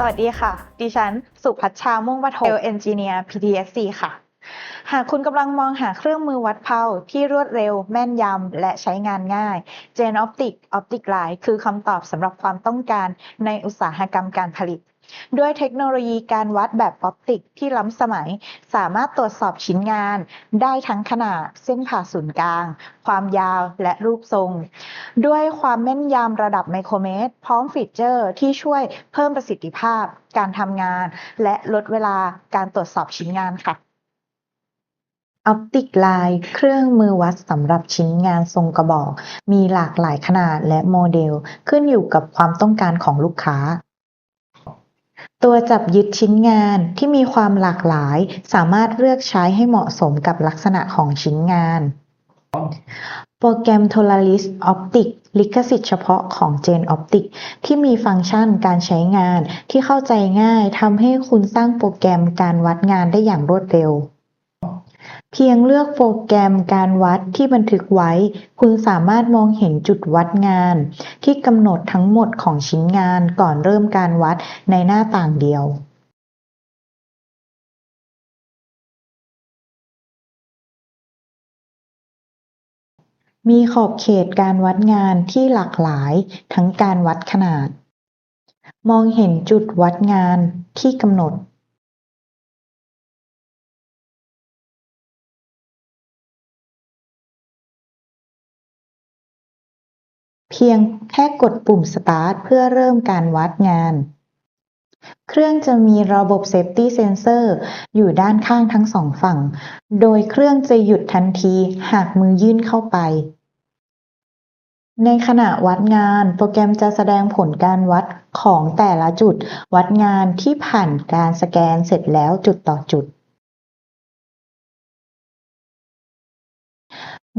สวัสดีค่ะ ดิฉัน สุพัชชาม่วงปฐมเอนจิเนียร์ PTSC ค่ะ หากคุณกำลังมองหาเครื่องมือวัดเพาที่รวดเร็ว แม่นยำ และใช้งานง่าย Gen Optic Optic Line คือคำตอบสำหรับความต้องการในอุตสาหกรรมการผลิตด้วยเทคโนโลยีการวัดแบบออปติกที่ล้ำสมัย สามารถตรวจสอบชิ้นงาน ได้ทั้งขนาด เส้นผ่าศูนย์กลาง ความยาวและรูปทรง ด้วยความแม่นยำระดับไมโครเมตร พร้อมฟีเจอร์ที่ช่วยเพิ่มประสิทธิภาพ การทำงาน และลดเวลาการตรวจสอบชิ้นงานค่ะ Optic Line เครื่องมือวัดสำหรับชิ้นงานทรงกระบอก มีหลากหลายขนาดและโมเดล ขึ้นอยู่กับความต้องการของลูกค้า ตัวจับยึดชิ้นงานที่มีความหลากหลาย สามารถเลือกใช้ให้เหมาะสมกับลักษณะของชิ้นงาน โปรแกรม Polaris Optic ลิขสิทธิ์เฉพาะของ Gen Optic ที่มีฟังก์ชันการใช้งานที่เข้าใจง่ายทำให้คุณสร้างโปรแกรมการวัดงานได้อย่างรวดเร็ว เพียงเลือกโปรแกรมการวัดที่บันทึกไว้ คุณสามารถมองเห็นจุดวัดงาน ที่กำหนดทั้งหมดของชิ้นงานก่อนเริ่มการวัดในหน้าต่างเดียวมีขอบเขตการวัดงานที่หลากหลายทั้งการวัดขนาด มองเห็นจุดวัดงานที่กำหนด พียงแค่กดปุ่ม Start เพื่อเริ่มการวัดงาน เครื่องจะมีระบบ Safety Sensor อยู่ด้านข้างทั้งสองฝั่ง โดยเครื่องจะหยุดทันทีหากมือยื่นเข้าไป ในขณะวัดงาน โปรแกรมจะแสดงผลการวัดของแต่ละจุด วัดงานที่ผ่านการสแกนเสร็จแล้วจุดต่อจุด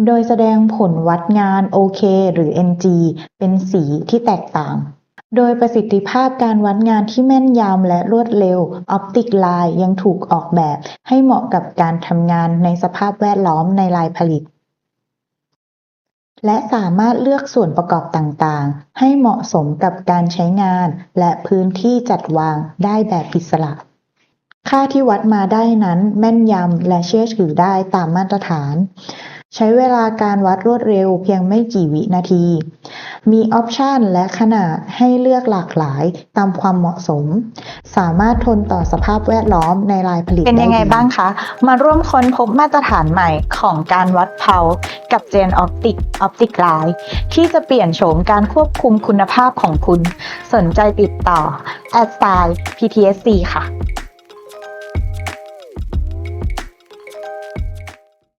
โดยแสดงผลวัดงาน OK หรือ NG เป็นสีที่แตกต่าง โดยประสิทธิภาพการวัดงานที่แม่นยำและรวดเร็ว Optic Line ยังถูกออกแบบให้เหมาะกับการทำงานในสภาพแวดล้อมในลายผลิต และสามารถเลือกส่วนประกอบต่างๆ ให้เหมาะสมกับการใช้งาน และพื้นที่จัดวางได้แบบอิสระ ค่าที่วัดมาได้นั้นแม่นยำและเชื่อถือได้ตามมาตรฐาน ใช้เวลาการวัดรวดเร็วเพียงไม่กี่วินาที มีออปชันและขนาดให้เลือกหลากหลายตามความเหมาะสม สามารถทนต่อสภาพแวดล้อมในลายผลิตเป็นยังไงด้ดีบ้างคะ มาร่วมค้นพบมาตรฐานใหม่ของการวัดเพากับ Gen Optic Optic Line ที่จะเปลี่ยนโฉมการควบคุมคุณภาพของคุณ สนใจติดต่อ a d s i g n PTSC ค่ะ